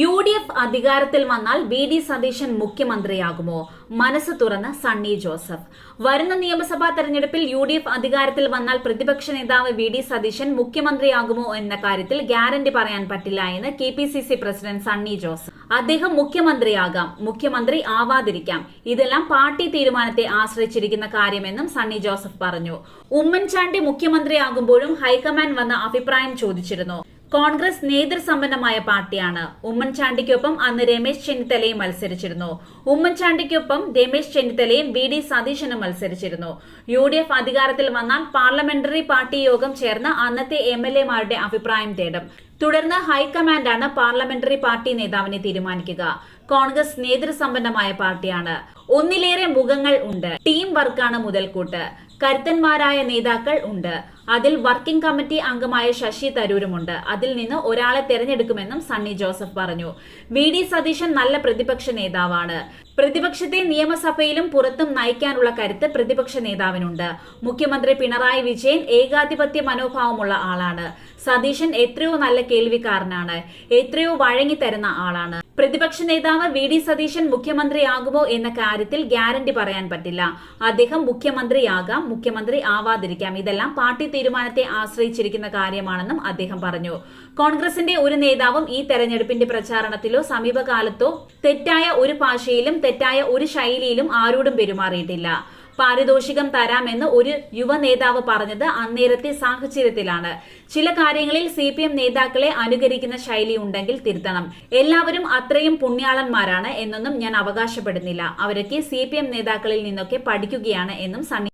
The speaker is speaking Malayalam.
യു ഡി എഫ് അധികാരത്തിൽ വന്നാൽ വി ഡി സതീശൻ മുഖ്യമന്ത്രിയാകുമോ? മനസ്സ് തുറന്ന് സണ്ണി ജോസഫ്. വരുന്ന നിയമസഭാ തെരഞ്ഞെടുപ്പിൽ യു ഡി എഫ് അധികാരത്തിൽ വന്നാൽ പ്രതിപക്ഷ നേതാവ് വി ഡി സതീശൻ മുഖ്യമന്ത്രിയാകുമോ എന്ന കാര്യത്തിൽ ഗ്യാരണ്ടി പറയാൻ പറ്റില്ല എന്ന് K P C C president Sunny Joseph. അദ്ദേഹം മുഖ്യമന്ത്രിയാകാം. മുഖ്യമന്ത്രി ആവാതിരിക്കാം. ഇതെല്ലാം പാർട്ടി തീരുമാനത്തെ ആശ്രയിച്ചിരിക്കുന്ന കാര്യമെന്നും സണ്ണി ജോസഫ് പറഞ്ഞു. ഉമ്മൻചാണ്ടി മുഖ്യമന്ത്രിയാകുമ്പോഴും ഹൈക്കമാൻഡ് വന്ന അഭിപ്രായം ചോദിച്ചിരുന്നു. കോൺഗ്രസ് നേതൃസമ്പന്നമായ പാർട്ടിയാണ്. ഉമ്മൻചാണ്ടിക്കൊപ്പം അന്ന് രമേശ് ചെന്നിത്തലയും മത്സരിച്ചിരുന്നു. ഉമ്മൻചാണ്ടിക്കൊപ്പം രമേശ് ചെന്നിത്തലയും വി ഡി സതീശനും മത്സരിച്ചിരുന്നു. യു ഡി എഫ് അധികാരത്തിൽ വന്നാൽ പാർലമെന്ററി പാർട്ടി യോഗം ചേർന്ന് അന്നത്തെ എം എൽ എമാരുടെ അഭിപ്രായം തേടും. തുടർന്ന് ഹൈക്കമാൻഡാണ് പാർലമെന്ററി പാർട്ടി നേതാവിനെ തീരുമാനിക്കുക. കോൺഗ്രസ് നേതൃസമ്പന്നമായ പാർട്ടിയാണ്. ഒന്നിലേറെ മുഖങ്ങൾ ഉണ്ട്. ടീം വർക്കാണ് മുതൽക്കൂട്ട്. കരുത്തന്മാരായ നേതാക്കൾ ഉണ്ട്. അതിൽ വർക്കിംഗ് കമ്മിറ്റി അംഗമായ ശശി തരൂരുമുണ്ട്. അതിൽ നിന്ന് ഒരാളെ തെരഞ്ഞെടുക്കുമെന്നും സണ്ണി ജോസഫ് പറഞ്ഞു. വി ഡി സതീശൻ നല്ല പ്രതിപക്ഷ നേതാവാണ്. പ്രതിപക്ഷത്തെ നിയമസഭയിലും പുറത്തും നയിക്കാനുള്ള കരുത്ത് പ്രതിപക്ഷ നേതാവിനുണ്ട്. മുഖ്യമന്ത്രി പിണറായി വിജയൻ ഏകാധിപത്യ മനോഭാവമുള്ള ആളാണ്. സതീശൻ എത്രയോ നല്ല കേൾവിക്കാരനാണ്. എത്രയോ വഴങ്ങി തരുന്ന ആളാണ്. പ്രതിപക്ഷ നേതാവ് വി ഡി സതീശൻ മുഖ്യമന്ത്രിയാകുമോ എന്ന കാര്യത്തിൽ ഗ്യാരണ്ടി പറയാൻ പറ്റില്ല. അദ്ദേഹം മുഖ്യമന്ത്രിയാകാം മുഖ്യമന്ത്രി ആവാതിരിക്കാം. ഇതെല്ലാം പാർട്ടി തീരുമാനത്തെ ആശ്രയിച്ചിരിക്കുന്ന കാര്യമാണെന്നും അദ്ദേഹം പറഞ്ഞു. കോൺഗ്രസിന്റെ ഒരു നേതാവും ഈ തെരഞ്ഞെടുപ്പിന്റെ പ്രചാരണത്തിലോ സമീപകാലത്തോ തെറ്റായ ഒരു ഭാഷയിലും തെറ്റായ ഒരു ശൈലിയിലും ആരോടും പെരുമാറിയിട്ടില്ല. പാരിതോഷികം തരാമെന്ന് ഒരു യുവ നേതാവ് പറഞ്ഞത് അന്നേരത്തെ സാഹചര്യത്തിലാണ്. ചില കാര്യങ്ങളിൽ സി പി എം നേതാക്കളെ അനുകരിക്കുന്ന ശൈലി ഉണ്ടെങ്കിൽ തിരുത്തണം. എല്ലാവരും അത്രയും പുണ്യാളന്മാരാണ് എന്നൊന്നും ഞാൻ അവകാശപ്പെടുന്നില്ല. അവരൊക്കെ സി പി എം നേതാക്കളിൽ നിന്നൊക്കെ പഠിക്കുകയാണ് എന്നും സണ്ണി